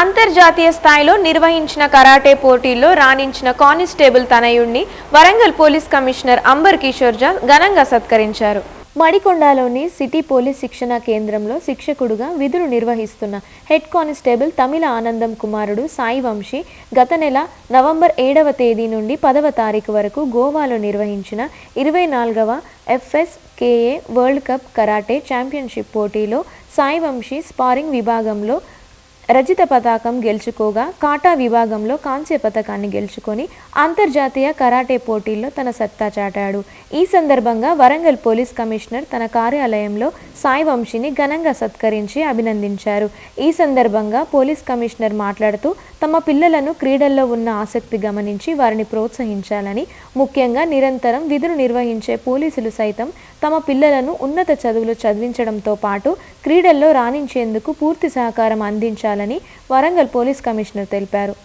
అంతర్జాతీయ స్థాయిలో నిర్వహించిన కరాటే పోటీల్లో రాణించిన కానిస్టేబుల్ తనయుణ్ణి వరంగల్ పోలీస్ కమిషనర్ అంబర్ కిషోర్ జా ఘనంగా సత్కరించారు. మడికొండలోని సిటీ పోలీస్ శిక్షణ కేంద్రంలో శిక్షకుడుగా విధులు నిర్వహిస్తున్న హెడ్ కానిస్టేబుల్ తమిళ ఆనందం కుమారుడు సాయి వంశీ గత నెల నవంబర్ ఏడవ తేదీ నుండి పదవ తారీఖు వరకు గోవాలో నిర్వహించిన ఇరవై నాలుగవ FSKA world cup karate championship పోటీలో సాయి వంశీ స్పారింగ్ విభాగంలో రజిత పతాకం గెలుచుకోగా కాటా విభాగంలో కాంస్య పథకాన్ని గెలుచుకొని అంతర్జాతీయ కరాటే పోటీల్లో తన సత్తా చాటాడు. ఈ సందర్భంగా వరంగల్ పోలీస్ కమిషనర్ తన కార్యాలయంలో సాయి వంశీని ఘనంగా సత్కరించి అభినందించారు. ఈ సందర్భంగా పోలీస్ కమిషనర్ మాట్లాడుతూ తమ పిల్లలను క్రీడల్లో ఉన్న ఆసక్తి గమనించి వారిని ప్రోత్సహించాలని ముఖ్యంగా నిరంతరం విధులు నిర్వహించే పోలీసులు సైతం తమ పిల్లలను ఉన్నత చదువులు చదివించడంతో పాటు క్రీడల్లో రాణించేందుకు పూర్తి సహకారం అందించాలని వరంగల్ పోలీస్ కమిషనర్ తెలిపారు.